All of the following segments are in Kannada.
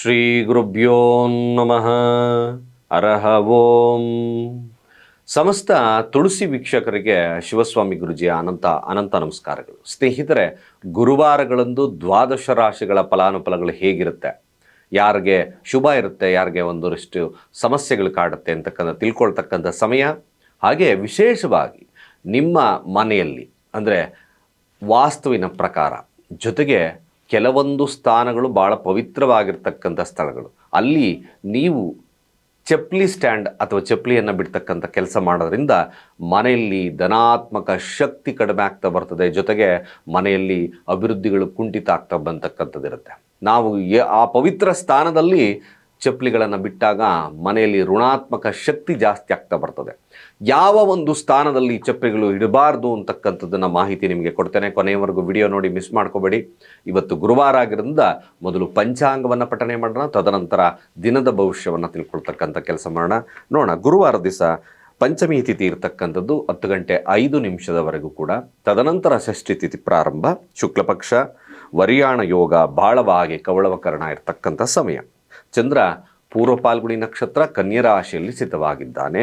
ಶ್ರೀ ಗುರುಭ್ಯೋ ನಮಃ. ಅರಹ ಓಂ. ಸಮಸ್ತ ತುಳಸಿ ವೀಕ್ಷಕರಿಗೆ ಶಿವಸ್ವಾಮಿ ಗುರುಜಿಯ ಅನಂತ ಅನಂತ ನಮಸ್ಕಾರಗಳು. ಸ್ನೇಹಿತರೆ, ಗುರುವಾರಗಳಂದು ದ್ವಾದಶ ರಾಶಿಗಳ ಫಲಾನುಫಲಗಳು ಹೇಗಿರುತ್ತೆ? ಯಾರಿಗೆ ಶುಭ ಇರುತ್ತೆ, ಯಾರಿಗೆ ಒಂದಷ್ಟು ಸಮಸ್ಯೆಗಳು ಕಾಡುತ್ತೆ ಅಂತಕ್ಕಂಥ ತಿಳ್ಕೊಳ್ತಕ್ಕಂಥ ಸಮಯ. ಹಾಗೆ ವಿಶೇಷವಾಗಿ ನಿಮ್ಮ ಮನೆಯಲ್ಲಿ, ಅಂದರೆ ವಾಸ್ತುವಿನ ಪ್ರಕಾರ ಜೊತೆಗೆ ಕೆಲವೊಂದು ಸ್ಥಾನಗಳು ಭಾಳ ಪವಿತ್ರವಾಗಿರ್ತಕ್ಕಂಥ ಸ್ಥಳಗಳು. ಅಲ್ಲಿ ನೀವು ಚಪ್ಪಲಿ ಸ್ಟ್ಯಾಂಡ್ ಅಥವಾ ಚಪ್ಪಲಿಯನ್ನು ಬಿಡ್ತಕ್ಕಂಥ ಕೆಲಸ ಮಾಡೋದ್ರಿಂದ ಮನೆಯಲ್ಲಿ ಧನಾತ್ಮಕ ಶಕ್ತಿ ಕಡಿಮೆ ಆಗ್ತಾ ಬರ್ತದೆ. ಜೊತೆಗೆ ಮನೆಯಲ್ಲಿ ಅಭಿವೃದ್ಧಿಗಳು ಕುಂಠಿತ ಆಗ್ತಾ ಬಂತಕ್ಕಂಥದ್ದಿರುತ್ತೆ. ನಾವು ಆ ಪವಿತ್ರ ಸ್ಥಾನದಲ್ಲಿ ಚಪ್ಪಲಿಗಳನ್ನು ಬಿಟ್ಟಾಗ ಮನೆಯಲ್ಲಿ ಋಣಾತ್ಮಕ ಶಕ್ತಿ ಜಾಸ್ತಿ ಆಗ್ತಾ ಬರ್ತದೆ. ಯಾವ ಒಂದು ಸ್ಥಾನದಲ್ಲಿ ಚಪ್ಪಲಿಗಳು ಇಡಬಾರ್ದು ಅಂತಕ್ಕಂಥದ್ದನ್ನು ಮಾಹಿತಿ ನಿಮಗೆ ಕೊಡ್ತೇನೆ. ಕೊನೆಯವರೆಗೂ ವಿಡಿಯೋ ನೋಡಿ ಮಿಸ್ ಮಾಡ್ಕೋಬೇಡಿ. ಇವತ್ತು ಗುರುವಾರ ಆಗಿರೋದ್ರಿಂದ ಮೊದಲು ಪಂಚಾಂಗವನ್ನು ಪಠನೆ ಮಾಡೋಣ, ತದನಂತರ ದಿನದ ಭವಿಷ್ಯವನ್ನು ತಿಳ್ಕೊಳ್ತಕ್ಕಂಥ ಕೆಲಸ ಮಾಡೋಣ. ನೋಡೋಣ, ಗುರುವಾರ ದಿವಸ ಪಂಚಮಿ ತಿಥಿ ಇರತಕ್ಕಂಥದ್ದು ಹತ್ತು ಗಂಟೆ ಐದು ನಿಮಿಷದವರೆಗೂ ಕೂಡ. ತದನಂತರ ಷಷ್ಠಿ ತಿಥಿ ಪ್ರಾರಂಭ, ಶುಕ್ಲಪಕ್ಷ, ವರಿಯಾಣ ಯೋಗ ಬಾಳವಾಗಿ ಕವಳವಕರಣ ಇರತಕ್ಕಂಥ ಸಮಯ. ಚಂದ್ರ ಪೂರ್ವ ಪಾಲ್ಗುಣಿ ನಕ್ಷತ್ರ ಕನ್ಯಾ ರಾಶಿಯಲ್ಲಿ ಸ್ಥಿತವಾಗಿದ್ದಾನೆ.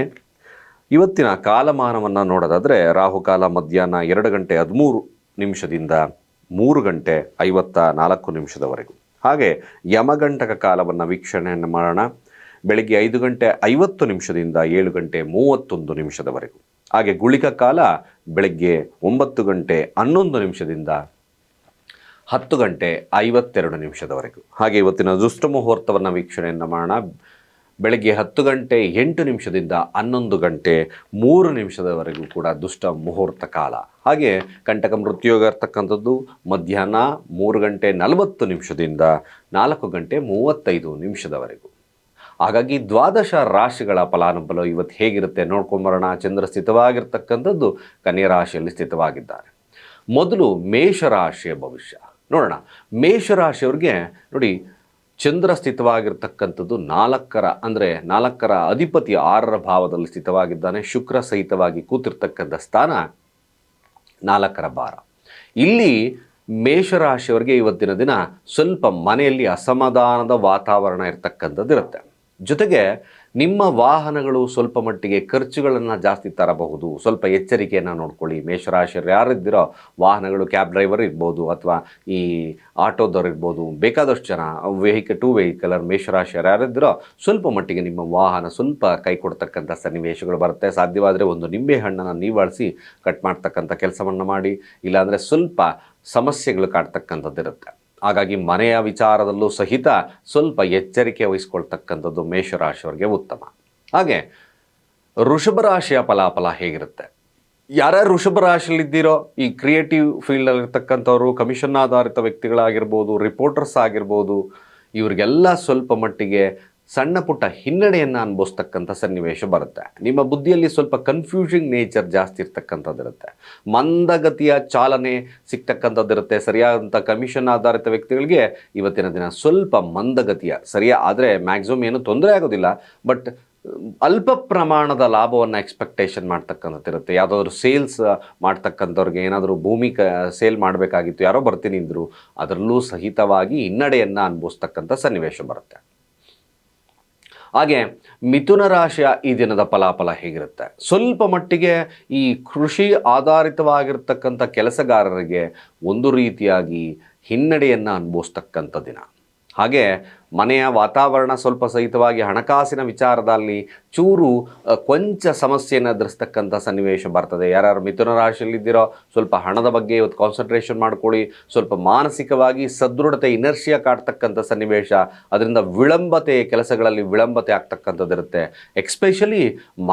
ಇವತ್ತಿನ ಕಾಲಮಾನವನ್ನು ನೋಡೋದಾದರೆ ರಾಹುಕಾಲ ಮಧ್ಯಾಹ್ನ ಎರಡು ಗಂಟೆ ಹದಿಮೂರು ನಿಮಿಷದಿಂದ ಮೂರು ಗಂಟೆ ಐವತ್ತ ನಾಲ್ಕು ನಿಮಿಷದವರೆಗೂ. ಹಾಗೆ ಯಮಗಂಟಕ ಕಾಲವನ್ನು ವೀಕ್ಷಣೆಯನ್ನು ಮಾಡೋಣ. ಬೆಳಗ್ಗೆ ಐದು ಗಂಟೆ ಐವತ್ತು ನಿಮಿಷದಿಂದ ಏಳು ಗಂಟೆ ಮೂವತ್ತೊಂದು ನಿಮಿಷದವರೆಗೂ. ಹಾಗೆ ಗುಳಿಕ ಕಾಲ ಬೆಳಗ್ಗೆ ಒಂಬತ್ತು ಗಂಟೆ ಹನ್ನೊಂದು ನಿಮಿಷದಿಂದ ಹತ್ತು ಗಂಟೆ ಐವತ್ತೆರಡು ನಿಮಿಷದವರೆಗೂ. ಹಾಗೆ ಇವತ್ತಿನ ದುಷ್ಟ ಮುಹೂರ್ತವನ್ನು ವೀಕ್ಷಣೆಯನ್ನು ಮಾಡೋಣ. ಬೆಳಗ್ಗೆ ಹತ್ತು ಗಂಟೆ ಎಂಟು ನಿಮಿಷದಿಂದ ಹನ್ನೊಂದು ಗಂಟೆ ಮೂರು ನಿಮಿಷದವರೆಗೂ ಕೂಡ ದುಷ್ಟ ಮುಹೂರ್ತ ಕಾಲ. ಹಾಗೆ ಕಂಟಕ ಮೃತ್ಯೋಗ ಇರ್ತಕ್ಕಂಥದ್ದು ಮಧ್ಯಾಹ್ನ ಮೂರು ಗಂಟೆ ನಲವತ್ತು ನಿಮಿಷದಿಂದ ನಾಲ್ಕು ಗಂಟೆ ಮೂವತ್ತೈದು ನಿಮಿಷದವರೆಗೂ. ಹಾಗಾಗಿ ದ್ವಾದಶ ರಾಶಿಗಳ ಫಲಾನುಭವ ಇವತ್ತು ಹೇಗಿರುತ್ತೆ ನೋಡ್ಕೊಂಬರೋಣ ಚಂದ್ರ ಸ್ಥಿತವಾಗಿರ್ತಕ್ಕಂಥದ್ದು ಕನ್ಯಾ ರಾಶಿಯಲ್ಲಿ ಸ್ಥಿತವಾಗಿದ್ದಾರೆ. ಮೊದಲು ಮೇಷರಾಶಿಯ ಭವಿಷ್ಯ. ನೋಡೋಣ. ಮೇಷರಾಶಿಯವ್ರಿಗೆ ನೋಡಿ, ಚಂದ್ರ ಸ್ಥಿತವಾಗಿರ್ತಕ್ಕಂಥದ್ದು ನಾಲ್ಕರ, ಅಂದರೆ ನಾಲ್ಕರ ಅಧಿಪತಿ ಆರರ ಭಾವದಲ್ಲಿ ಸ್ಥಿತವಾಗಿದ್ದಾನೆ. ಶುಕ್ರ ಸಹಿತವಾಗಿ ಕೂತಿರ್ತಕ್ಕಂಥ ಸ್ಥಾನ ನಾಲ್ಕರ ಭಾರ. ಇಲ್ಲಿ ಮೇಷರಾಶಿಯವರಿಗೆ ಇವತ್ತಿನ ದಿನ ಸ್ವಲ್ಪ ಮನೆಯಲ್ಲಿ ಅಸಮಾಧಾನದ ವಾತಾವರಣ ಇರತಕ್ಕಂಥದ್ದು ಇರುತ್ತೆ ಜೊತೆಗೆ ನಿಮ್ಮ ವಾಹನಗಳು ಸ್ವಲ್ಪ ಮಟ್ಟಿಗೆ ಖರ್ಚುಗಳನ್ನು ಜಾಸ್ತಿ ತರಬಹುದು. ಸ್ವಲ್ಪ ಎಚ್ಚರಿಕೆಯನ್ನು ನೋಡ್ಕೊಳ್ಳಿ. ಮೇಷರಾಶಿಯರು ಯಾರಿದ್ದಿರೋ ವಾಹನಗಳು ಕ್ಯಾಬ್ ಡ್ರೈವರ್ ಇರ್ಬೋದು ಅಥವಾ ಈ ಆಟೋದವ್ರು ಇರ್ಬೋದು, ಬೇಕಾದಷ್ಟು ಜನ ವೆಹಿಕಲ್ ಟೂ ವೆಹಿಕಲರ್ ಮೇಷರಾಶಿಯರು ಯಾರಿದ್ದೀರೋ ಸ್ವಲ್ಪ ಮಟ್ಟಿಗೆ ನಿಮ್ಮ ವಾಹನ ಸ್ವಲ್ಪ ಕೈ ಕೊಡ್ತಕ್ಕಂಥ ಸನ್ನಿವೇಶಗಳು ಬರುತ್ತೆ. ಸಾಧ್ಯವಾದರೆ ಒಂದು ನಿಂಬೆ ಹಣ್ಣನ್ನು ನೀವಾಳಿಸಿ ಕಟ್ ಮಾಡ್ತಕ್ಕಂಥ ಕೆಲಸವನ್ನು ಮಾಡಿ. ಇಲ್ಲಾಂದರೆ ಸ್ವಲ್ಪ ಸಮಸ್ಯೆಗಳು ಕಾಡ್ತಕ್ಕಂಥದ್ದಿರುತ್ತೆ. ಹಾಗಾಗಿ ಮನೆಯ ವಿಚಾರದಲ್ಲೂ ಸಹಿತ ಸ್ವಲ್ಪ ಎಚ್ಚರಿಕೆ ವಹಿಸ್ಕೊಳ್ತಕ್ಕಂಥದ್ದು ಮೇಷರಾಶಿಯವರಿಗೆ ಉತ್ತಮ. ಹಾಗೆ ಋಷಭ ರಾಶಿಯ ಫಲಾಫಲ ಹೇಗಿರುತ್ತೆ? ಯಾರ್ಯಾರು ಋಷಭ ರಾಶಿಯಲ್ಲಿದ್ದೀರೋ, ಈ ಕ್ರಿಯೇಟಿವ್ ಫೀಲ್ಡಲ್ಲಿರ್ತಕ್ಕಂಥವ್ರು ಕಮಿಷನ್ ಆಧಾರಿತ ವ್ಯಕ್ತಿಗಳಾಗಿರ್ಬೋದು ರಿಪೋರ್ಟರ್ಸ್ ಆಗಿರ್ಬೋದು, ಇವರಿಗೆಲ್ಲ ಸ್ವಲ್ಪ ಮಟ್ಟಿಗೆ ಸಣ್ಣ ಪುಟ್ಟ ಹಿನ್ನಡೆಯನ್ನು ಅನುಭವಿಸ್ತಕ್ಕಂಥ ಸನ್ನಿವೇಶ ಬರುತ್ತೆ. ನಿಮ್ಮ ಬುದ್ಧಿಯಲ್ಲಿ ಸ್ವಲ್ಪ ಕನ್ಫ್ಯೂಷಿಂಗ್ ನೇಚರ್ ಜಾಸ್ತಿ ಇರ್ತಕ್ಕಂಥದ್ದಿರುತ್ತೆ ಮಂದಗತಿಯ ಚಾಲನೆ ಸಿಗ್ತಕ್ಕಂಥದ್ದಿರುತ್ತೆ ಸರಿಯಾದಂಥ ಕಮಿಷನ್ ಆಧಾರಿತ ವ್ಯಕ್ತಿಗಳಿಗೆ ಇವತ್ತಿನ ದಿನ ಸ್ವಲ್ಪ ಮಂದಗತಿಯ, ಸರಿಯಾ? ಆದರೆ ಮ್ಯಾಕ್ಸಿಮಮ್ ಏನು ತೊಂದರೆ ಆಗೋದಿಲ್ಲ. ಬಟ್ ಅಲ್ಪ ಪ್ರಮಾಣದ ಲಾಭವನ್ನು ಎಕ್ಸ್ಪೆಕ್ಟೇಷನ್ ಮಾಡ್ತಕ್ಕಂಥದ್ದಿರುತ್ತೆ ಯಾವುದಾದ್ರೂ ಸೇಲ್ಸ್ ಮಾಡ್ತಕ್ಕಂಥವ್ರಿಗೆ ಏನಾದರೂ ಭೂಮಿ ಕ ಸೇಲ್ ಮಾಡಬೇಕಾಗಿತ್ತು, ಯಾರೋ ಬರ್ತೀನಿ ಅಂದರು, ಅದರಲ್ಲೂ ಸಹಿತವಾಗಿ ಹಿನ್ನಡೆಯನ್ನು ಅನುಭವಿಸ್ತಕ್ಕಂಥ ಸನ್ನಿವೇಶ ಬರುತ್ತೆ. ಹಾಗೆ ಮಿಥುನ ರಾಶಿಯ ಈ ದಿನದ ಫಲಾಫಲ ಹೇಗಿರುತ್ತೆ? ಸ್ವಲ್ಪ ಮಟ್ಟಿಗೆ ಈ ಕೃಷಿ ಆಧಾರಿತವಾಗಿರ್ತಕ್ಕಂಥ ಕೆಲಸಗಾರರಿಗೆ ಒಂದು ರೀತಿಯಾಗಿ ಹಿನ್ನಡೆಯನ್ನು ಅನುಭವಿಸ್ತಕ್ಕಂಥ ದಿನ. ಹಾಗೆ ಮನೆಯ ವಾತಾವರಣ ಸ್ವಲ್ಪ ಸಹಿತವಾಗಿ ಹಣಕಾಸಿನ ವಿಚಾರದಲ್ಲಿ ಚೂರು ಕೊಂಚ ಸಮಸ್ಯೆಯನ್ನು ಎದುರಿಸ್ತಕ್ಕಂಥ ಸನ್ನಿವೇಶ ಬರ್ತದೆ. ಯಾರ್ಯಾರು ಮಿಥುನ ರಾಶಿಯಲ್ಲಿದ್ದೀರೋ, ಸ್ವಲ್ಪ ಹಣದ ಬಗ್ಗೆ ಇವತ್ತು ಕಾನ್ಸಂಟ್ರೇಷನ್ ಮಾಡ್ಕೊಳ್ಳಿ. ಸ್ವಲ್ಪ ಮಾನಸಿಕವಾಗಿ ಸದೃಢತೆ ಇನರ್ಷಿಯ ಕಾಡ್ತಕ್ಕಂಥ ಸನ್ನಿವೇಶ. ಅದರಿಂದ ವಿಳಂಬತೆ, ಕೆಲಸಗಳಲ್ಲಿ ವಿಳಂಬತೆ ಆಗ್ತಕ್ಕಂಥದ್ದಿರುತ್ತೆ ಎಕ್ಸ್ಪೆಷಲಿ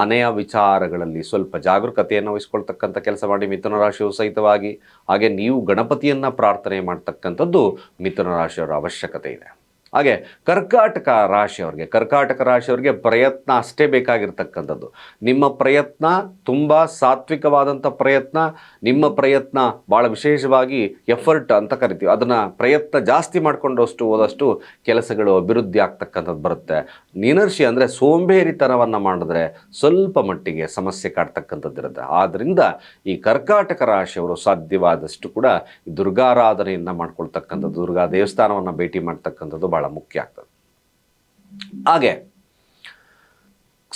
ಮನೆಯ ವಿಚಾರಗಳಲ್ಲಿ ಸ್ವಲ್ಪ ಜಾಗರೂಕತೆಯನ್ನು ವಹಿಸ್ಕೊಳ್ತಕ್ಕಂಥ ಕೆಲಸ ಮಾಡಿ ಮಿಥುನ ರಾಶಿಯು ಸಹಿತವಾಗಿ. ಹಾಗೆ ನೀವು ಗಣಪತಿಯನ್ನು ಪ್ರಾರ್ಥನೆ ಮಾಡ್ತಕ್ಕಂಥದ್ದು ಮಿಥುನ ರಾಶಿಯವರ ಅವಶ್ಯಕತೆ ಇದೆ. ಹಾಗೆ ಕರ್ಕಾಟಕ ರಾಶಿಯವ್ರಿಗೆ ಕರ್ಕಾಟಕ ರಾಶಿಯವ್ರಿಗೆ ಪ್ರಯತ್ನ ಅಷ್ಟೇ ಬೇಕಾಗಿರ್ತಕ್ಕಂಥದ್ದು. ನಿಮ್ಮ ಪ್ರಯತ್ನ ತುಂಬ ಸಾತ್ವಿಕವಾದಂಥ ಪ್ರಯತ್ನ, ನಿಮ್ಮ ಪ್ರಯತ್ನ ಭಾಳ ವಿಶೇಷವಾಗಿ ಎಫರ್ಟ್ ಅಂತ ಕರಿತೀವಿ. ಅದನ್ನು ಪ್ರಯತ್ನ ಜಾಸ್ತಿ ಮಾಡಿಕೊಂಡಷ್ಟು ಹೋದಷ್ಟು ಕೆಲಸಗಳು ಅಭಿವೃದ್ಧಿ ಆಗ್ತಕ್ಕಂಥದ್ದು ಬರುತ್ತೆ. ನಿನರ್ಷಿ ಅಂದರೆ ಸೋಂಬೇರಿತನವನ್ನು ಮಾಡಿದ್ರೆ ಸ್ವಲ್ಪ ಮಟ್ಟಿಗೆ ಸಮಸ್ಯೆ ಕಾಡ್ತಕ್ಕಂಥದ್ದಿರುತ್ತೆ ಆದ್ದರಿಂದ ಈ ಕರ್ಕಾಟಕ ರಾಶಿಯವರು ಸಾಧ್ಯವಾದಷ್ಟು ಕೂಡ ದುರ್ಗಾರಾಧನೆಯನ್ನು ಮಾಡ್ಕೊಳ್ತಕ್ಕಂಥದ್ದು, ದುರ್ಗಾ ದೇವಸ್ಥಾನವನ್ನು ಭೇಟಿ ಮಾಡ್ತಕ್ಕಂಥದ್ದು ಭಾಳ ಬಹಳ ಮುಖ್ಯ ಆಗ್ತದೆ. ಹಾಗೆ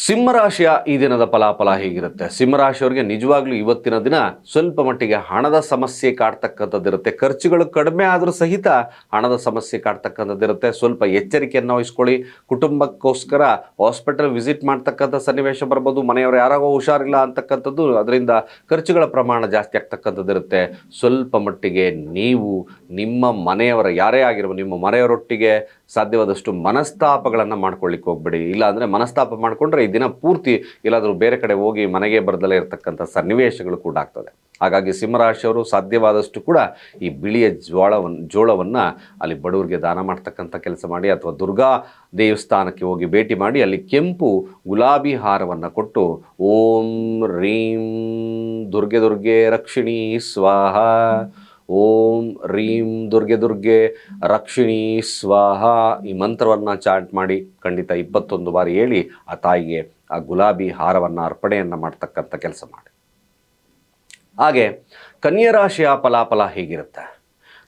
ಸಿಂಹರಾಶಿಯ ಈ ದಿನದ ಫಲಾಫಲ ಹೇಗಿರುತ್ತೆ? ಸಿಂಹರಾಶಿಯವರಿಗೆ ನಿಜವಾಗ್ಲೂ ಇವತ್ತಿನ ದಿನ ಸ್ವಲ್ಪ ಮಟ್ಟಿಗೆ ಹಣದ ಸಮಸ್ಯೆ ಕಾಡ್ತಕ್ಕಂಥದ್ದಿರುತ್ತೆ. ಖರ್ಚುಗಳು ಕಡಿಮೆ ಆದರೂ ಸಹಿತ ಹಣದ ಸಮಸ್ಯೆ ಕಾಡ್ತಕ್ಕಂಥದ್ದಿರುತ್ತೆ. ಸ್ವಲ್ಪ ಎಚ್ಚರಿಕೆಯನ್ನು ವಹಿಸ್ಕೊಳ್ಳಿ. ಕುಟುಂಬಕ್ಕೋಸ್ಕರ ಹಾಸ್ಪಿಟಲ್ ವಿಸಿಟ್ ಮಾಡ್ತಕ್ಕಂಥ ಸನ್ನಿವೇಶ ಬರ್ಬೋದು. ಮನೆಯವರು ಯಾರಾಗೋ ಹುಷಾರಿಲ್ಲ ಅಂತಕ್ಕಂಥದ್ದು ಅದರಿಂದ ಖರ್ಚುಗಳ ಪ್ರಮಾಣ ಜಾಸ್ತಿ ಆಗ್ತಕ್ಕಂಥದ್ದಿರುತ್ತೆ. ಸ್ವಲ್ಪ ಮಟ್ಟಿಗೆ ನೀವು ನಿಮ್ಮ ಮನೆಯವರ, ಯಾರೇ ಆಗಿರ್ಬೋದು ನಿಮ್ಮ ಮನೆಯವರೊಟ್ಟಿಗೆ ಸಾಧ್ಯವಾದಷ್ಟು ಮನಸ್ತಾಪಗಳನ್ನು ಮಾಡ್ಕೊಳ್ಳಿಕ್ಕೆ ಹೋಗ್ಬೇಡಿ. ಇಲ್ಲಾಂದರೆ ಮನಸ್ತಾಪ ಮಾಡಿಕೊಂಡ್ರೆ ಈ ದಿನ ಪೂರ್ತಿ ಎಲ್ಲಾದರೂ ಬೇರೆ ಕಡೆ ಹೋಗಿ ಮನೆಗೆ ಬರ್ದಲೇ ಇರತಕ್ಕಂಥ ಸನ್ನಿವೇಶಗಳು ಕೂಡ ಆಗ್ತದೆ. ಹಾಗಾಗಿ ಸಿಂಹರಾಶಿಯವರು ಸಾಧ್ಯವಾದಷ್ಟು ಕೂಡ ಈ ಬಿಳಿಯ ಜೋಳವನ್ನು ಜೋಳವನ್ನು ಅಲ್ಲಿ ಬಡವರಿಗೆ ದಾನ ಮಾಡ್ತಕ್ಕಂಥ ಕೆಲಸ ಮಾಡಿ ಅಥವಾ ದುರ್ಗಾ ದೇವಸ್ಥಾನಕ್ಕೆ ಹೋಗಿ ಭೇಟಿ ಮಾಡಿ ಅಲ್ಲಿ ಕೆಂಪು ಗುಲಾಬಿ ಹಾರವನ್ನು ಕೊಟ್ಟು ಓಂ, ರೀಂ, ದುರ್ಗೆ ದುರ್ಗೆ ರಕ್ಷಿಣಿ, ಸ್ವಾಹ. ಓಂ ರೀಂ ದುರ್ಗೆ ದುರ್ಗೆ, ರಕ್ಷಿಣಿ ಸ್ವಾಹ ಈ ಮಂತ್ರವನ್ನು ಚಾಟ್ ಮಾಡಿ ಖಂಡಿತ ಇಪ್ಪತ್ತೊಂದು ಬಾರಿ ಹೇಳಿ ಆ ತಾಯಿಗೆ ಆ ಗುಲಾಬಿ ಹಾರವನ್ನು ಅರ್ಪಣೆಯನ್ನು ಮಾಡ್ತಕ್ಕಂಥ ಕೆಲಸ ಮಾಡಿ. ಹಾಗೆ ಕನ್ಯಾ ರಾಶಿಯ ಫಲಾಫಲ ಹೇಗಿರುತ್ತೆ?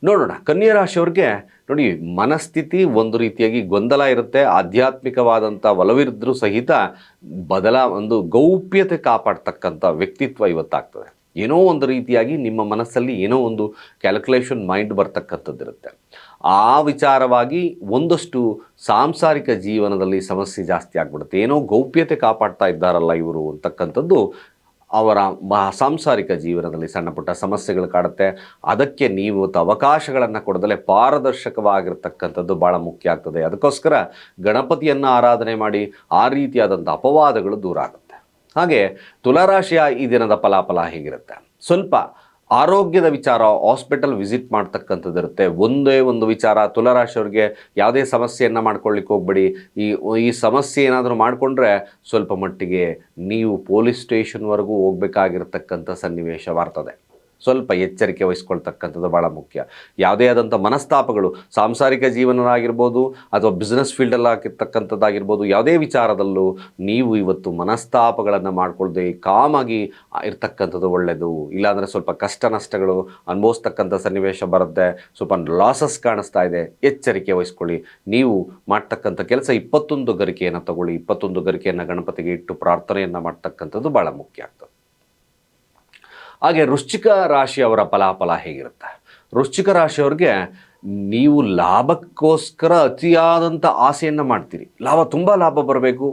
ನೋಡೋಣ, ಕನ್ಯಾ ರಾಶಿಯವ್ರಿಗೆ ನೋಡಿ ಮನಸ್ಥಿತಿ ಒಂದು ರೀತಿಯಾಗಿ ಗೊಂದಲ ಇರುತ್ತೆ, ಆಧ್ಯಾತ್ಮಿಕವಾದಂಥ ಒಲವಿದ್ರೂ ಸಹಿತ ಬದಲ ಒಂದು ಗೌಪ್ಯತೆ ಕಾಪಾಡ್ತಕ್ಕಂಥ ವ್ಯಕ್ತಿತ್ವ ಇವತ್ತಾಗ್ತದೆ. ಏನೋ ಒಂದು ರೀತಿಯಾಗಿ ನಿಮ್ಮ ಮನಸ್ಸಲ್ಲಿ ಏನೋ ಒಂದು ಕ್ಯಾಲ್ಕುಲೇಷನ್ ಮೈಂಡ್ ಬರ್ತಕ್ಕಂಥದ್ದಿರುತ್ತೆ. ಆ ವಿಚಾರವಾಗಿ ಒಂದಷ್ಟು ಸಾಂಸಾರಿಕ ಜೀವನದಲ್ಲಿ ಸಮಸ್ಯೆ ಜಾಸ್ತಿ ಆಗ್ಬಿಡುತ್ತೆ. ಏನೋ ಗೌಪ್ಯತೆ ಕಾಪಾಡ್ತಾ ಇದ್ದಾರಲ್ಲ ಇವರು ಅಂತಕ್ಕಂಥದ್ದು ಅವರ ಸಾಂಸಾರಿಕ ಜೀವನದಲ್ಲಿ ಸಣ್ಣ ಪುಟ್ಟ ಸಮಸ್ಯೆಗಳು ಕಾಡುತ್ತೆ. ಅದಕ್ಕೆ ನೀವು ಅವಕಾಶಗಳನ್ನು ಕೊಡದಲೆ ಪಾರದರ್ಶಕವಾಗಿರ್ತಕ್ಕಂಥದ್ದು ಭಾಳ ಮುಖ್ಯ ಆಗ್ತದೆ. ಅದಕ್ಕೋಸ್ಕರ ಗಣಪತಿಯನ್ನು ಆರಾಧನೆ ಮಾಡಿ ಆ ರೀತಿಯಾದಂಥ ಅಪವಾದಗಳು ದೂರ ಆಗುತ್ತೆ. ಹಾಗೆ ತುಲಾರಾಶಿಯ ಈ ದಿನದ ಫಲಾಫಲ ಹೇಗಿರುತ್ತೆ? ಸ್ವಲ್ಪ ಆರೋಗ್ಯದ ವಿಚಾರ, ಹಾಸ್ಪಿಟಲ್ ವಿಸಿಟ್ ಮಾಡ್ತಕ್ಕಂಥದ್ದಿರುತ್ತೆ ಒಂದೇ ಒಂದು ವಿಚಾರ, ತುಲಾರಾಶಿಯವ್ರಿಗೆ ಯಾವುದೇ ಸಮಸ್ಯೆಯನ್ನು ಮಾಡ್ಕೊಳ್ಳಿಕ್ಕೆ ಹೋಗ್ಬೇಡಿ. ಈ ಈ ಸಮಸ್ಯೆ ಏನಾದರೂ ಮಾಡಿಕೊಂಡ್ರೆ ಸ್ವಲ್ಪ ಮಟ್ಟಿಗೆ ನೀವು ಪೊಲೀಸ್ ಸ್ಟೇಷನ್ವರೆಗೂ ಹೋಗ್ಬೇಕಾಗಿರ್ತಕ್ಕಂಥ ಸನ್ನಿವೇಶ ಬರ್ತದೆ ಸ್ವಲ್ಪ ಎಚ್ಚರಿಕೆ ವಹಿಸ್ಕೊಳ್ತಕ್ಕಂಥದ್ದು ಭಾಳ ಮುಖ್ಯ. ಯಾವುದೇ ಆದಂಥ ಮನಸ್ತಾಪಗಳು, ಸಾಂಸಾರಿಕ ಜೀವನರಾಗಿರ್ಬೋದು ಅಥವಾ ಬಿಸ್ನೆಸ್ ಫೀಲ್ಡಲ್ಲಿ ಹಾಕಿರ್ತಕ್ಕಂಥದ್ದಾಗಿರ್ಬೋದು, ಯಾವುದೇ ವಿಚಾರದಲ್ಲೂ ನೀವು ಇವತ್ತು ಮನಸ್ತಾಪಗಳನ್ನು ಮಾಡಿಕೊಳ್ಳದೆ ಕಾಮಾಗಿ ಇರ್ತಕ್ಕಂಥದ್ದು ಒಳ್ಳೆಯದು ಇಲ್ಲಾಂದರೆ ಸ್ವಲ್ಪ ಕಷ್ಟ ನಷ್ಟಗಳು ಅನುಭವಿಸ್ತಕ್ಕಂಥ ಸನ್ನಿವೇಶ ಬರುತ್ತೆ. ಸ್ವಲ್ಪ ಲಾಸಸ್ ಕಾಣಿಸ್ತಾ ಇದೆ. ಎಚ್ಚರಿಕೆ ವಹಿಸ್ಕೊಳ್ಳಿ. ನೀವು ಮಾಡ್ತಕ್ಕಂಥ ಕೆಲಸ ಇಪ್ಪತ್ತೊಂದು ಗರಿಕೆಯನ್ನು ತಗೊಳ್ಳಿ. ಇಪ್ಪತ್ತೊಂದು ಗರಿಕೆಯನ್ನು ಗಣಪತಿಗೆ ಇಟ್ಟು ಪ್ರಾರ್ಥನೆಯನ್ನು ಮಾಡ್ತಕ್ಕಂಥದ್ದು ಭಾಳ ಮುಖ್ಯ ಆಗ್ತದೆ. ಹಾಗೆ ವೃಶ್ಚಿಕ ರಾಶಿಯವರ ಫಲಾಫಲ ಹೇಗಿರುತ್ತೆ? ವೃಶ್ಚಿಕ ರಾಶಿಯವ್ರಿಗೆ ನೀವು ಲಾಭಕ್ಕೋಸ್ಕರ ಅತಿಯಾದಂಥ ಆಸೆಯನ್ನು ಮಾಡ್ತೀರಿ. ಲಾಭ ತುಂಬ ಲಾಭ ಬರಬೇಕು.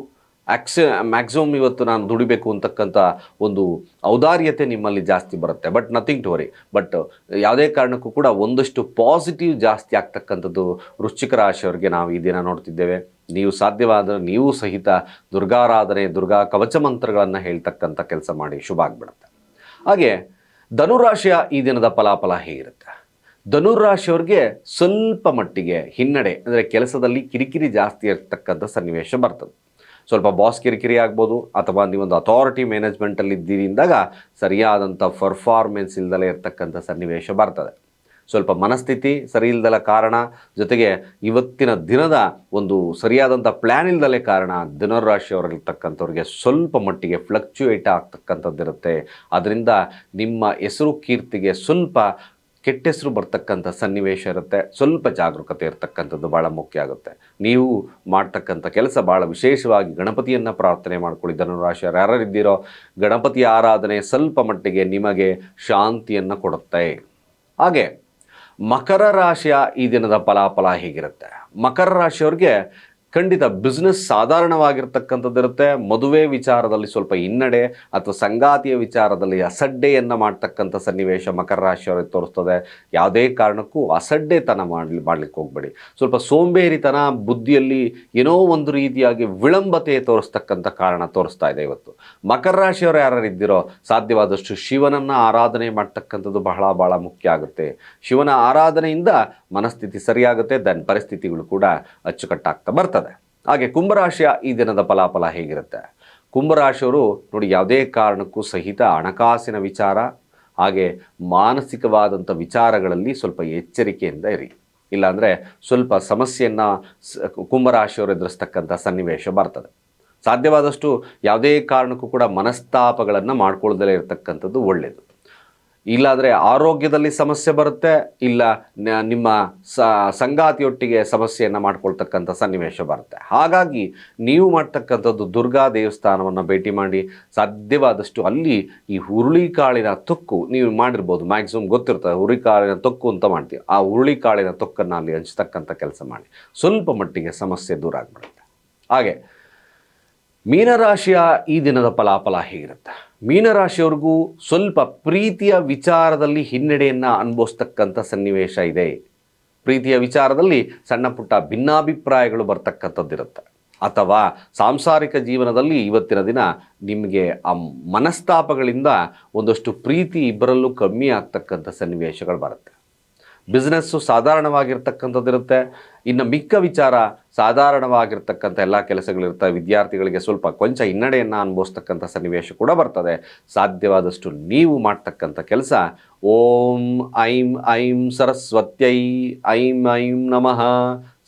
ಆಕ್ಸ ಮ್ಯಾಕ್ಸಿಮಮ್ ಇವತ್ತು ನಾನು ದುಡಿಬೇಕು ಅಂತಕ್ಕಂಥ ಒಂದು ಔದಾರ್ಯತೆ ನಿಮ್ಮಲ್ಲಿ ಜಾಸ್ತಿ ಬರುತ್ತೆ. But nothing to worry but ಯಾವುದೇ ಕಾರಣಕ್ಕೂ ಕೂಡ ಒಂದಷ್ಟು ಪಾಸಿಟಿವ್ ಜಾಸ್ತಿ ಆಗ್ತಕ್ಕಂಥದ್ದು ವೃಶ್ಚಿಕ ರಾಶಿಯವರಿಗೆ ನಾವು ಈ ದಿನ ನೋಡ್ತಿದ್ದೇವೆ. ನೀವು ಸಾಧ್ಯವಾದರೆ ನೀವು ಸಹಿತ ದುರ್ಗಾರಾಧನೆ, ದುರ್ಗಾ ಕವಚ ಮಂತ್ರಗಳನ್ನು ಹೇಳ್ತಕ್ಕಂಥ ಕೆಲಸ ಮಾಡಿ ಶುಭ ಆಗಿಬಿಡುತ್ತೆ. ಹಾಗೆ ಧನುರಾಶಿಯ ಈ ದಿನದ ಫಲಾಫಲ ಹೇಗಿರುತ್ತೆ? ಧನುರಾಶಿಯವ್ರಿಗೆ ಸ್ವಲ್ಪ ಮಟ್ಟಿಗೆ ಹಿನ್ನಡೆ, ಅಂದರೆ ಕೆಲಸದಲ್ಲಿ ಕಿರಿಕಿರಿ ಜಾಸ್ತಿ ಇರ್ತಕ್ಕಂಥ ಸನ್ನಿವೇಶ ಬರ್ತದೆ. ಸ್ವಲ್ಪ ಬಾಸ್ ಕಿರಿಕಿರಿ ಆಗ್ಬೋದು, ಅಥವಾ ನೀವೊಂದು ಅಥಾರಿಟಿ ಮ್ಯಾನೇಜ್ಮೆಂಟಲ್ಲಿ ಇದ್ದೀರಿ ಅಂದಾಗ ಸರಿಯಾದಂಥ ಪರ್ಫಾರ್ಮೆನ್ಸ್ ಇಲ್ದಲೇ ಇರ್ತಕ್ಕಂಥ ಸನ್ನಿವೇಶ ಬರ್ತದೆ. ಸ್ವಲ್ಪ ಮನಸ್ಥಿತಿ ಸರಿ ಇಲ್ದಲ ಕಾರಣ, ಜೊತೆಗೆ ಇವತ್ತಿನ ದಿನದ ಒಂದು ಸರಿಯಾದಂಥ ಪ್ಲ್ಯಾನ್ ಇಲ್ದಲೇ ಕಾರಣ ಧನುರಾಶಿಯವರಲ್ಲಿರ್ತಕ್ಕಂಥವ್ರಿಗೆ ಸ್ವಲ್ಪ ಮಟ್ಟಿಗೆ ಫ್ಲಕ್ಚುಯೇಟ್ ಆಗ್ತಕ್ಕಂಥದ್ದಿರುತ್ತೆ. ಅದರಿಂದ ನಿಮ್ಮ ಹೆಸರು ಕೀರ್ತಿಗೆ ಸ್ವಲ್ಪ ಕೆಟ್ಟ ಹೆಸರು ಬರ್ತಕ್ಕಂಥ ಸನ್ನಿವೇಶ ಇರುತ್ತೆ, ಸ್ವಲ್ಪ ಜಾಗರೂಕತೆ ಇರತಕ್ಕಂಥದ್ದು ಭಾಳ ಮುಖ್ಯ ಆಗುತ್ತೆ. ನೀವು ಮಾಡ್ತಕ್ಕಂಥ ಕೆಲಸ ಭಾಳ ವಿಶೇಷವಾಗಿ ಗಣಪತಿಯನ್ನು ಪ್ರಾರ್ಥನೆ ಮಾಡ್ಕೊಳ್ಳಿ. ಧನುರಾಶಿಯರು ಯಾರಿದ್ದೀರೋ ಗಣಪತಿ ಆರಾಧನೆ ಸ್ವಲ್ಪ ಮಟ್ಟಿಗೆ ನಿಮಗೆ ಶಾಂತಿಯನ್ನು ಕೊಡುತ್ತೆ. ಹಾಗೆ ಮಕರ ರಾಶಿಯ ಈ ದಿನದ ಫಲಾಫಲ ಹೇಗಿರುತ್ತೆ? ಮಕರ ರಾಶಿಯವ್ರಿಗೆ ಖಂಡಿತ ಬಿಸ್ನೆಸ್ ಸಾಧಾರಣವಾಗಿರ್ತಕ್ಕಂಥದ್ದಿರುತ್ತೆ ಮದುವೆ ವಿಚಾರದಲ್ಲಿ ಸ್ವಲ್ಪ ಹಿನ್ನಡೆ ಅಥವಾ ಸಂಗಾತಿಯ ವಿಚಾರದಲ್ಲಿ ಅಸಡ್ಡೆಯನ್ನು ಮಾಡ್ತಕ್ಕಂಥ ಸನ್ನಿವೇಶ ಮಕರ ರಾಶಿಯವರಿಗೆ ತೋರಿಸ್ತದೆ. ಯಾವುದೇ ಕಾರಣಕ್ಕೂ ಅಸಡ್ಡೆತನ ಮಾಡಲಿ, ಮಾಡ್ಲಿಕ್ಕೆ ಹೋಗಬೇಡಿ. ಸ್ವಲ್ಪ ಸೋಂಬೇರಿತನ, ಬುದ್ಧಿಯಲ್ಲಿ ಏನೋ ಒಂದು ರೀತಿಯಾಗಿ ವಿಳಂಬತೆ ತೋರಿಸ್ತಕ್ಕಂಥ ಕಾರಣ ತೋರಿಸ್ತಾ ಇದೆ ಇವತ್ತು. ಮಕರ ರಾಶಿಯವರು ಯಾರು ಇದ್ದಿರೋ ಸಾಧ್ಯವಾದಷ್ಟು ಶಿವನನ್ನು ಆರಾಧನೆ ಮಾಡ್ತಕ್ಕಂಥದ್ದು ಬಹಳ ಬಹಳ ಮುಖ್ಯ ಆಗುತ್ತೆ. ಶಿವನ ಆರಾಧನೆಯಿಂದ ಮನಸ್ಥಿತಿ ಸರಿಯಾಗುತ್ತೆ, ದನ್ ಪರಿಸ್ಥಿತಿಗಳು ಕೂಡ ಅಚ್ಚುಕಟ್ಟಾಗ್ತಾ ಬರ್ತದೆ. ಹಾಗೆ ಕುಂಭರಾಶಿಯ ಈ ದಿನದ ಫಲಾಫಲ ಹೇಗಿರುತ್ತೆ? ಕುಂಭರಾಶಿಯವರು ನೋಡಿ ಯಾವುದೇ ಕಾರಣಕ್ಕೂ ಸಹಿತ ಹಣಕಾಸಿನ ವಿಚಾರ, ಹಾಗೆ ಮಾನಸಿಕವಾದಂಥ ವಿಚಾರಗಳಲ್ಲಿ ಸ್ವಲ್ಪ ಎಚ್ಚರಿಕೆಯಿಂದ ಇರಿ. ಇಲ್ಲಾಂದರೆ ಸ್ವಲ್ಪ ಸಮಸ್ಯೆಯನ್ನು ಕುಂಭರಾಶಿಯವರು ಎದುರಿಸ್ತಕ್ಕಂಥ ಸನ್ನಿವೇಶ ಬರ್ತದೆ. ಸಾಧ್ಯವಾದಷ್ಟು ಯಾವುದೇ ಕಾರಣಕ್ಕೂ ಕೂಡ ಮನಸ್ತಾಪಗಳನ್ನು ಮಾಡ್ಕೊಳ್ದಲೇ ಇರತಕ್ಕಂಥದ್ದು ಒಳ್ಳೆಯದು ಇಲ್ಲಾಂದರೆ ಆರೋಗ್ಯದಲ್ಲಿ ಸಮಸ್ಯೆ ಬರುತ್ತೆ, ಇಲ್ಲ ನಿಮ್ಮ ಸಂಗಾತಿಯೊಟ್ಟಿಗೆ ಸಮಸ್ಯೆಯನ್ನು ಮಾಡ್ಕೊಳ್ತಕ್ಕಂಥ ಸನ್ನಿವೇಶ ಬರುತ್ತೆ. ಹಾಗಾಗಿ ನೀವು ಮಾಡ್ತಕ್ಕಂಥದ್ದು ದುರ್ಗಾ ದೇವಸ್ಥಾನವನ್ನು ಭೇಟಿ ಮಾಡಿ, ಸಾಧ್ಯವಾದಷ್ಟು ಅಲ್ಲಿ ಈ ಹುರುಳಿಕಾಳಿನ ತೊಕ್ಕು ನೀವು ಮಾಡಿರ್ಬೋದು. ಮ್ಯಾಕ್ಸಿಮಮ್ ಗೊತ್ತಿರ್ತದೆ ಹುರುಳಿಕಾಳಿನ ತೊಕ್ಕು ಅಂತ ಮಾಡ್ತೀವಿ. ಆ ಹುರುಳಿಕಾಳಿನ ತೊಕ್ಕನ್ನು ಅಲ್ಲಿ ಹಂಚ್ತಕ್ಕಂಥ ಕೆಲಸ ಮಾಡಿ. ಸ್ವಲ್ಪ ಮಟ್ಟಿಗೆ ಸಮಸ್ಯೆ ದೂರ ಆಗಿಬಿಡುತ್ತೆ. ಹಾಗೆ, ಮೀನರಾಶಿಯ ಈ ದಿನದ ಫಲಾಫಲ ಹೇಗಿರುತ್ತೆ? ಮೀನರಾಶಿಯವ್ರಿಗೂ ಸ್ವಲ್ಪ ಪ್ರೀತಿಯ ವಿಚಾರದಲ್ಲಿ ಹಿನ್ನಡೆಯನ್ನು ಅನುಭವಿಸ್ತಕ್ಕಂಥ ಸನ್ನಿವೇಶ ಇದೆ. ಪ್ರೀತಿಯ ವಿಚಾರದಲ್ಲಿ ಸಣ್ಣ ಪುಟ್ಟ ಭಿನ್ನಾಭಿಪ್ರಾಯಗಳು ಬರ್ತಕ್ಕಂಥದ್ದಿರುತ್ತೆ. ಅಥವಾ ಸಾಂಸಾರಿಕ ಜೀವನದಲ್ಲಿ ಇವತ್ತಿನ ದಿನ ನಿಮಗೆ ಆ ಮನಸ್ತಾಪಗಳಿಂದ ಒಂದಷ್ಟು ಪ್ರೀತಿ ಇಬ್ಬರಲ್ಲೂ ಕಮ್ಮಿ ಆಗ್ತಕ್ಕಂಥ ಸನ್ನಿವೇಶಗಳು ಬರುತ್ತೆ. ಬಿಸ್ನೆಸ್ಸು ಸಾಧಾರಣವಾಗಿರ್ತಕ್ಕಂಥದ್ದಿರುತ್ತೆ. ಇನ್ನು ಮಿಕ್ಕ ವಿಚಾರ ಸಾಧಾರಣವಾಗಿರ್ತಕ್ಕಂಥ ಎಲ್ಲ ಕೆಲಸಗಳಿರ್ತವೆ ವಿದ್ಯಾರ್ಥಿಗಳಿಗೆ ಸ್ವಲ್ಪ ಕೊಂಚ ಹಿನ್ನಡೆಯನ್ನು ಅನುಭವಿಸ್ತಕ್ಕಂಥ ಸನ್ನಿವೇಶ ಕೂಡ ಬರ್ತದೆ. ಸಾಧ್ಯವಾದಷ್ಟು ನೀವು ಮಾಡ್ತಕ್ಕಂಥ ಕೆಲಸ. ಓಂ ಐಂ ಐಂ ಸರಸ್ವತ್ಯೈ ಐಂ ಐಂ ನಮಃ.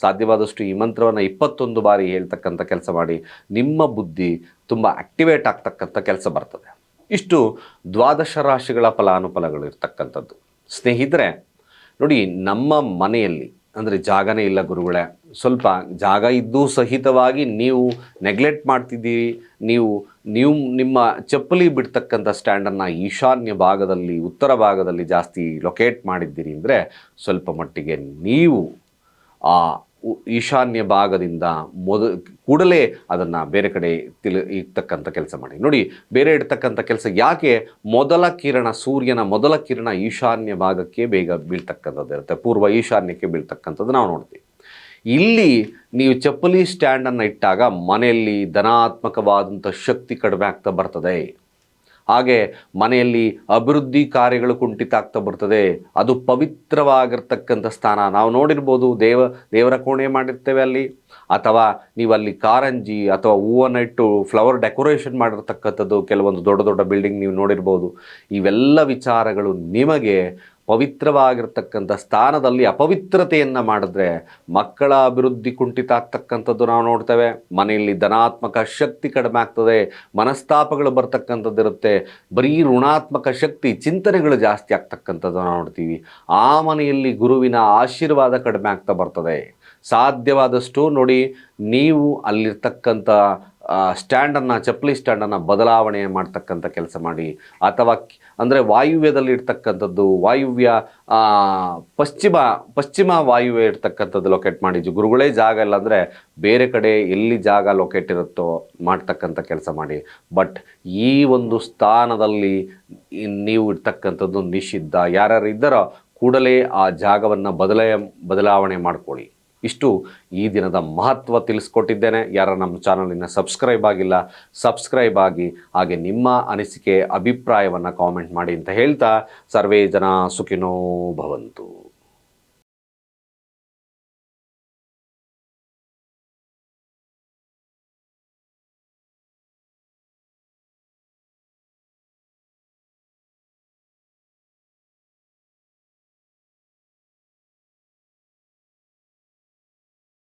ಸಾಧ್ಯವಾದಷ್ಟು ಈ ಮಂತ್ರವನ್ನು ಇಪ್ಪತ್ತೊಂದು ಬಾರಿ ಹೇಳ್ತಕ್ಕಂಥ ಕೆಲಸ ಮಾಡಿ ನಿಮ್ಮ ಬುದ್ಧಿ ತುಂಬ ಆಕ್ಟಿವೇಟ್ ಆಗ್ತಕ್ಕಂಥ ಕೆಲಸ ಬರ್ತದೆ. ಇಷ್ಟು ದ್ವಾದಶ ರಾಶಿಗಳ ಫಲಾನುಫಲಗಳು ಇರ್ತಕ್ಕಂಥದ್ದು. ಸ್ನೇಹಿತರೆ ನೋಡಿ, ನಮ್ಮ ಮನೆಯಲ್ಲಿ, ಅಂದರೆ ಜಾಗನೇ ಇಲ್ಲ ಗುರುಗಳೇ, ಸ್ವಲ್ಪ ಜಾಗ ಇದ್ದೂ ಸಹಿತವಾಗಿ ನೀವು ನೆಗ್ಲೆಕ್ಟ್ ಮಾಡ್ತಿದ್ದೀರಿ, ನೀವು ನೀವು ನಿಮ್ಮ ಚಪ್ಪಲಿ ಬಿಡ್ತಕ್ಕಂಥ ಸ್ಟ್ಯಾಂಡನ್ನು ಈಶಾನ್ಯ ಭಾಗದಲ್ಲಿ, ಉತ್ತರ ಭಾಗದಲ್ಲಿ ಜಾಸ್ತಿ ಲೊಕೇಟ್ ಮಾಡಿದ್ದೀರಿ ಅಂದರೆ ಸ್ವಲ್ಪ ಮಟ್ಟಿಗೆ ನೀವು ಆ ಈಶಾನ್ಯ ಭಾಗದಿಂದ ಮೊದ, ಕೂಡಲೇ ಅದನ್ನು ಬೇರೆ ಕಡೆ ತಿಳಿ ಇರ್ತಕ್ಕಂಥ ಕೆಲಸ ಮಾಡಿ. ನೋಡಿ, ಬೇರೆ ಇಡ್ತಕ್ಕಂಥ ಕೆಲಸ ಯಾಕೆ ಮೊದಲ ಕಿರಣ, ಸೂರ್ಯನ ಮೊದಲ ಕಿರಣ ಈಶಾನ್ಯ ಭಾಗಕ್ಕೆ ಬೇಗ ಬೀಳ್ತಕ್ಕಂಥದ್ದು ಇರುತ್ತೆ, ಪೂರ್ವ ಈಶಾನ್ಯಕ್ಕೆ ಬೀಳ್ತಕ್ಕಂಥದ್ದು ನಾವು ನೋಡ್ತೀವಿ. ಇಲ್ಲಿ ನೀವು ಚಪ್ಪಲಿ ಸ್ಟ್ಯಾಂಡನ್ನು ಇಟ್ಟಾಗ ಮನೆಯಲ್ಲಿ ಧನಾತ್ಮಕವಾದಂಥ ಶಕ್ತಿ ಕಡಿಮೆ ಆಗ್ತಾ ಬರ್ತದೆ. ಹಾಗೆ ಮನೆಯಲ್ಲಿ ಅಭಿವೃದ್ಧಿ ಕಾರ್ಯಗಳು ಕುಂಠಿತ ಆಗ್ತಾ ಬರ್ತದೆ. ಅದು ಪವಿತ್ರವಾಗಿರ್ತಕ್ಕಂಥ ಸ್ಥಾನ. ನಾವು ನೋಡಿರ್ಬೋದು ದೇವ, ದೇವರ ಕೋಣೆ ಮಾಡಿರ್ತೇವೆ ಅಲ್ಲಿ. ಅಥವಾ ನೀವು ಅಲ್ಲಿ ಕಾರಂಜಿ ಅಥವಾ ಹೂವನ್ನು ಇಟ್ಟು ಫ್ಲವರ್ ಡೆಕೋರೇಷನ್ ಮಾಡಿರ್ತಕ್ಕಂಥದ್ದು, ಕೆಲವೊಂದು ದೊಡ್ಡ ದೊಡ್ಡ ಬಿಲ್ಡಿಂಗ್ ನೀವು ನೋಡಿರ್ಬೋದು. ಇವೆಲ್ಲ ವಿಚಾರಗಳು ನಿಮಗೆ ಪವಿತ್ರವಾಗಿರ್ತಕ್ಕಂಥ ಸ್ಥಾನದಲ್ಲಿ ಅಪವಿತ್ರತೆಯನ್ನು ಮಾಡಿದ್ರೆ ಮಕ್ಕಳ ಅಭಿವೃದ್ಧಿ ಕುಂಠಿತ ಆಗ್ತಕ್ಕಂಥದ್ದು ನಾವು ನೋಡ್ತೇವೆ. ಮನೆಯಲ್ಲಿ ಧನಾತ್ಮಕ ಶಕ್ತಿ ಕಡಿಮೆ ಆಗ್ತದೆ. ಮನಸ್ತಾಪಗಳು ಬರ್ತಕ್ಕಂಥದ್ದಿರುತ್ತೆ ಬರೀ ಋಣಾತ್ಮಕ ಶಕ್ತಿ, ಚಿಂತನೆಗಳು ಜಾಸ್ತಿ ಆಗ್ತಕ್ಕಂಥದ್ದು ನಾವು ನೋಡ್ತೀವಿ. ಆ ಮನೆಯಲ್ಲಿ ಗುರುವಿನ ಆಶೀರ್ವಾದ ಕಡಿಮೆ ಆಗ್ತಾ ಬರ್ತದೆ. ಸಾಧ್ಯವಾದಷ್ಟು ನೋಡಿ ನೀವು ಅಲ್ಲಿರ್ತಕ್ಕಂಥ ಸ್ಟ್ಯಾಂಡನ್ನು, ಚಪ್ಪಲಿ ಸ್ಟ್ಯಾಂಡನ್ನು ಬದಲಾವಣೆ ಮಾಡ್ತಕ್ಕಂಥ ಕೆಲಸ ಮಾಡಿ, ಅಥವಾ ಅಂದರೆ ವಾಯುವ್ಯದಲ್ಲಿ ಇರ್ತಕ್ಕಂಥದ್ದು ವಾಯುವ್ಯ ಪಶ್ಚಿಮ ಪಶ್ಚಿಮ ವಾಯುವ್ಯ ಇರ್ತಕ್ಕಂಥದ್ದು ಲೊಕೇಟ್ ಮಾಡಿ. ಗುರುಗಳೇ ಜಾಗ ಇಲ್ಲ ಅಂದರೆ ಬೇರೆ ಕಡೆ ಎಲ್ಲಿ ಜಾಗ ಲೊಕೇಟ್ ಇರುತ್ತೋ ಮಾಡ್ತಕ್ಕಂಥ ಕೆಲಸ ಮಾಡಿ. ಬಟ್ ಈ ಒಂದು ಸ್ಥಾನದಲ್ಲಿ ನೀವು ಇರ್ತಕ್ಕಂಥದ್ದು ನಿಷಿದ್ಧ. ಯಾರ್ಯಾರು ಇದ್ದಾರೋ ಕೂಡಲೇ ಆ ಜಾಗವನ್ನು ಬದಲಾಯ, ಬದಲಾವಣೆ ಮಾಡ್ಕೊಳ್ಳಿ. ಇಷ್ಟು ಈ ದಿನದ ಮಹತ್ವ ತಿಳಿಸ್ಕೊಟ್ಟಿದ್ದೇನೆ. ಯಾರ ನಮ್ಮ ಚಾನಲಿನ ಸಬ್ಸ್ಕ್ರೈಬ್ ಆಗಿಲ್ಲ, ಸಬ್ಸ್ಕ್ರೈಬ್ ಆಗಿ ಹಾಗೆ ನಿಮ್ಮ ಅನಿಸಿಕೆ, ಅಭಿಪ್ರಾಯವನ್ನು ಕಾಮೆಂಟ್ ಮಾಡಿ ಅಂತ ಹೇಳ್ತಾ ಸರ್ವೇ ಜನ ಸುಖಿನೋ ಭವಂತು.